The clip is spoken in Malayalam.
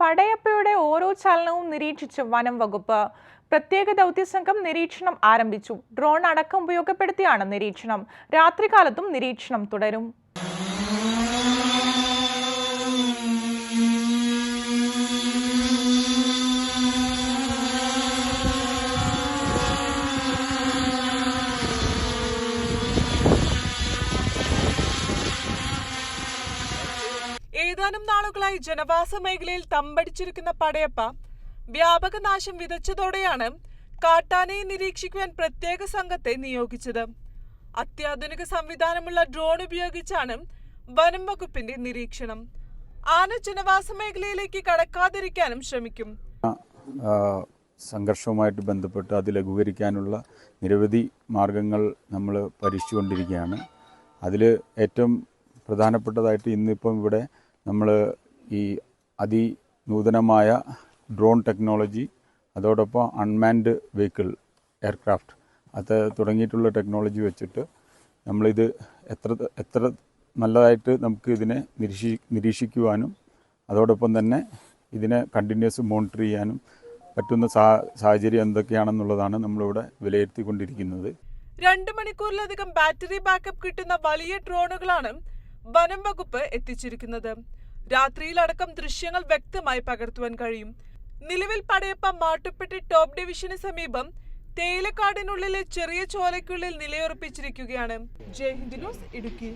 പടയപ്പയുടെ ഓരോ ചലനവും നിരീക്ഷിച്ച് വനം വകുപ്പ് പ്രത്യേക ദൗത്യസംഘം നിരീക്ഷണം ആരംഭിച്ചു. ഡ്രോൺ അടക്കം ഉപയോഗപ്പെടുത്തിയാണ് നിരീക്ഷണം. രാത്രികാലത്തും നിരീക്ഷണം തുടരും. ഏതാനും നാളുകളായി ജനവാസ മേഖലയിൽ തമ്പടിച്ചിരിക്കുന്ന പടയപ്പ വ്യാപക നാശം വിതച്ചതോടെയാണ് കാട്ടാനയെ നിരീക്ഷിക്കുവാൻ പ്രത്യേക സംഘത്തെ നിയോഗിച്ചത്. അത്യാധുനിക സംവിധാനമുള്ള ഡ്രോൺ ഉപയോഗിച്ചാണ് വനം വകുപ്പിന്റെ നിരീക്ഷണം. ആന ജനവാസ മേഖലയിലേക്ക് കടക്കാതിരിക്കാനും ശ്രമിക്കും. സംഘർഷവുമായിട്ട് ബന്ധപ്പെട്ട് അത് ലഘൂകരിക്കാനുള്ള നിരവധി മാർഗങ്ങൾ നമ്മൾ പരീക്ഷിച്ചുകൊണ്ടിരിക്കുകയാണ്. അതിൽ ഏറ്റവും പ്രധാനപ്പെട്ടതായിട്ട് ഇന്നിപ്പം ഇവിടെ നമ്മൾ ഈ അതിനൂതനമായ ഡ്രോൺ ടെക്നോളജി അതോടൊപ്പം അൺമാൻഡ് വെഹിക്കിൾ എയർക്രാഫ്റ്റ് അത് തുടങ്ങിയിട്ടുള്ള ടെക്നോളജി വെച്ചിട്ട് നമ്മളിത് എത്ര എത്ര നല്ലതായിട്ട് നമുക്ക് ഇതിനെ നിരീക്ഷി നിരീക്ഷിക്കുവാനും അതോടൊപ്പം തന്നെ ഇതിനെ കണ്ടിന്യൂസ് മോണിറ്റർ ചെയ്യാനും പറ്റുന്ന സാഹചര്യം എന്തൊക്കെയാണെന്നുള്ളതാണ് നമ്മളിവിടെ വിലയിരുത്തിക്കൊണ്ടിരിക്കുന്നത്. രണ്ട് മണിക്കൂറിലധികം ബാറ്ററി ബാക്കപ്പ് കിട്ടുന്ന വലിയ ഡ്രോണുകളാണ് വനം വകുപ്പ് എത്തിച്ചിരിക്കുന്നത്. രാത്രിയിലടക്കം ദൃശ്യങ്ങൾ വ്യക്തമായി പകർത്തുവാൻ കഴിയും. നിലവിൽ പടയപ്പ മാട്ടുപ്പെട്ടി ടോപ്പ് ഡിവിഷന് സമീപം തേയിലക്കാടിനുള്ളിലെ ചെറിയ ചോലയ്ക്കുള്ളിൽ നിലയുറപ്പിച്ചിരിക്കുകയാണ്. ജയ് ഹിന്ദ് ന്യൂസ് ഇടുക്കി.